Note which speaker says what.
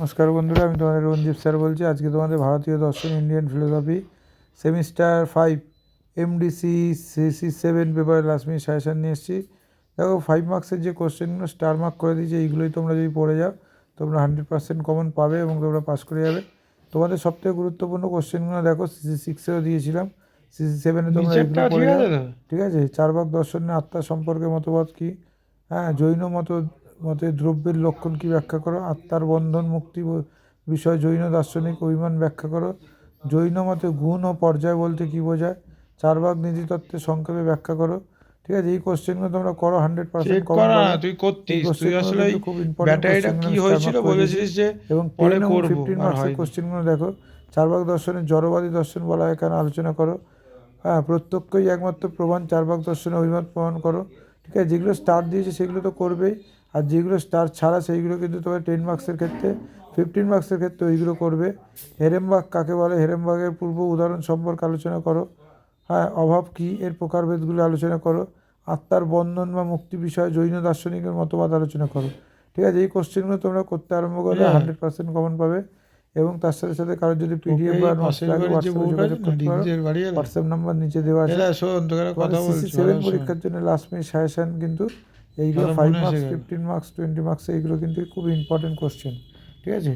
Speaker 1: নমস্কার বন্ধুরা আমি তোমাদের রঞ্জিত স্যার বলছি। আজকে তোমাদের ভারতীয় দর্শন Indian philosophy semester five MDC CC seven পেপারে লাস্ট মিনিট সাজেশান নিয়ে এসেছি। দেখো ফাইভ মার্কসের যে কোশ্চেনগুলো স্টার মার্ক করে দিয়েছে এইগুলোই তোমরা যদি পড়ে যাও তোমরা হান্ড্রেড পার্সেন্ট কমন পাবে এবং তোমরা পাস করে যাবে। তোমাদের সবথেকে গুরুত্বপূর্ণ কোশ্চেনগুলো দেখো সিসি সিক্সেও দিয়েছিলাম। সিসি সেভেনে তোমরা এগুলো পড়ে
Speaker 2: ঠিক
Speaker 1: যাও। ঠিক আছে? চারবাক দর্শনের আত্মা সম্পর্কে মতবাদ কি? হ্যাঁ জৈন মত মতে দ্রব্যের লক্ষণ কি ব্যাখ্যা করো? আত্মার বন্ধন মুক্তি বিষয় জৈন দার্শনিক অভিমান ব্যাখ্যা করো। জৈন মতে গুণ ও পর্যায় বলতে কি বোঝায়? চার চারবাক নীতিতত্ত্বের সংক্ষেপে ব্যাখ্যা করো। ঠিক আছে এই কোশ্চেনগুলো তোমরা করো হান্ড্রেড পার্সেন্ট
Speaker 2: তুই করতিস। তুই আসলে
Speaker 1: খুব
Speaker 2: ব্যাটারিটা কি হয়েছিল বলেছিলিস যে
Speaker 1: এবং
Speaker 2: পরে
Speaker 1: ফিফটিন মার্কসের কোশ্চেনগুলো দেখো। চারবাক দর্শনের জড়বাদী দর্শন বলা হয় কেন আলোচনা করো? হ্যাঁ প্রত্যক্ষই একমাত্র প্রমাণ চারবাক দর্শনে অভিমত প্রমাণ করো। ঠিক আছে যেগুলো স্টার দিয়েছে সেগুলো তো করবেই। আর যেগুলো স্টার ছাড়া সেইগুলো কিন্তু তোমার টেন মার্কসের ক্ষেত্রে ফিফটিন মার্কসের ক্ষেত্রে ওইগুলো করবে। হেরেমবাগ কাকে বলে? হেরেমবাগের পূর্ব উদাহরণ সম্পর্কে আলোচনা করো। হ্যাঁ অভাব কী? এর প্রকারভেদগুলো আলোচনা করো। আত্মার বন্ধন বা মুক্তি বিষয়ে জৈন দার্শনিকের মতবাদ আলোচনা করো। ঠিক আছে এই কোশ্চেনগুলো তোমরা করতে আরম্ভ করলে। হান্ড্রেড পার্সেন্ট কমন পাবে। এবং তার সাথে সাথে কারোর যদি পিডিএফ বা হোয়াটসঅ্যাপে নাম্বার নিচে দেওয়া আছে। সেভেন পরীক্ষার জন্য লাস্ট মিনিট সাজেশন কিন্তু এইগুলো five marks fifteen marks twenty marks এইগুলো কিন্তু খুব ইম্পর্টেন্ট কোশ্চেন ঠিক আছে?